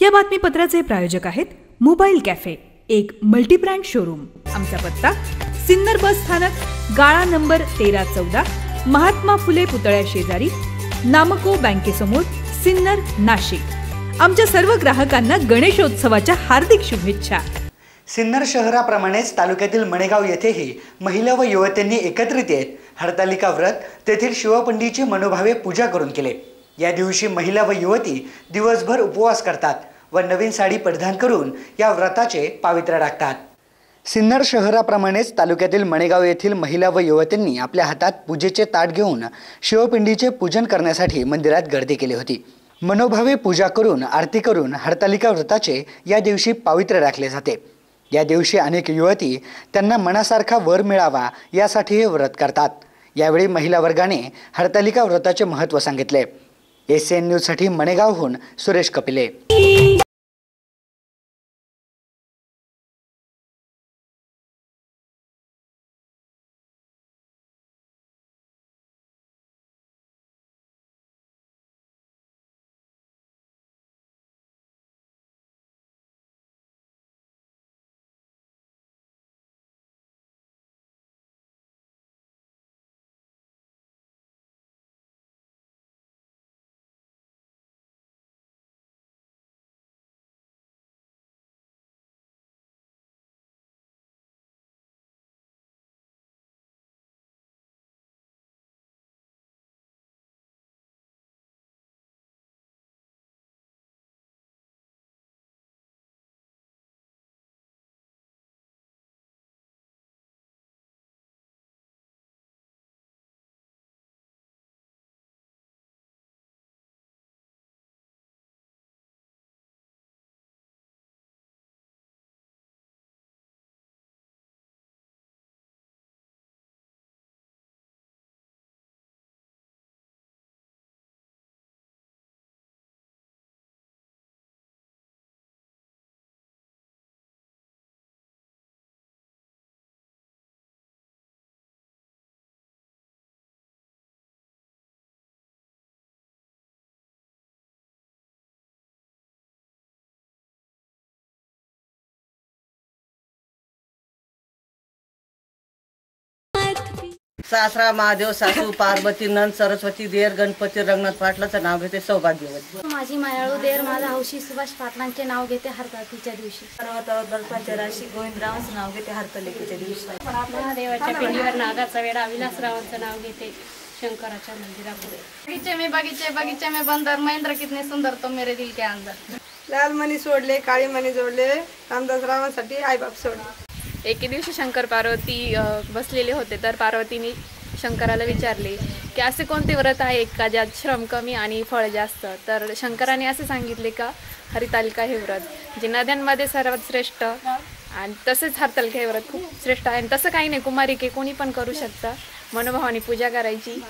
या बातमीपत्राचे प्रायोजक आहेत मोबाईल कॅफे एक मल्टीब्रँड शोरूम. आमचा पत्ता सिन्नर बस स्थानक गाळा नंबर तेरा चौदा महात्मा फुले पुतळ्या शेजारी नामको बँकेसमोर सिन्नर नाशिक. आमच्या सर्व ग्राहकांना गणेशोत्सवाच्या हार्दिक शुभेच्छा. सिन्नर शहराप्रमाणेच तालुक्यातील मणेगाव येथेही महिला व युवतींनी एकत्रित येत हरतालिका व्रत तेथील शिवपंडीची मनोभावे पूजा करून केले. या दिवशी महिला व युवती दिवसभर उपवास करतात. व नवीन साडी परिधान करून या व्रताचे पावित्र्य राखतात. सिन्नर शहराप्रमाणेच तालुक्यातील मणेगाव येथील महिला व युवतींनी आपल्या हातात पूजेचे ताट घेऊन शिवपिंडीचे पूजन करण्यासाठी मंदिरात गर्दी केली होती. मनोभावे पूजा करून आरती करून हरतालिका व्रताचे या दिवशी पावित्र्य राखले जाते. या दिवशी अनेक युवती त्यांना मनासारखा वर मिळावा यासाठी हे व्रत करतात. यावेळी महिला वर्गाने हरतालिका व्रताचे महत्त्व सांगितले. एस एन न्यूजसाठी मणेगावहून सुरेश कपिले. सासरा महादेव सासू पार्वती नंद सरस्वती देर गणपती रंगनाथ पाटलाचं नाव घेते सौभाग्यवती. माझी मायाळू देर माझा हौशी सुभाष पाटलांचे नाव घेते हरतातीच्या दिवशी. पर्वतावर बर्फाच्या राशी गोविंदरावांचं नाव घेते हरतलिकेच्या दिवशी. महादेवाच्या पिंडीवर नागाचा वेडा विलासरावांचं नाव घेते शंकराच्या मंदिरापुढे. बगीचे में बगीचे बगीचे में बंदर महेंद्र कितने सुंदर तो मेरे दिल के अंदर. लाल मणी सोडले काळी मणी जोडले रामदास रावांसाठी आईबाप सोडले. एके दिवशी शंकर पार्वती बसलेले होते तर पार्वतीने शंकराला विचारले की असे कोणते व्रत आहे का ज्यात श्रम कमी आणि फळ जास्त? तर शंकराने असे सांगितले का हरितालिका हे व्रत जे नद्यांमध्ये सर्वात श्रेष्ठ आणि तसेच हरतालिका हे व्रत खूप श्रेष्ठ आहे. आणि तसं काही नाही कुमारिके कोणी पण करू शकता. मनोभावाने पूजा करायची.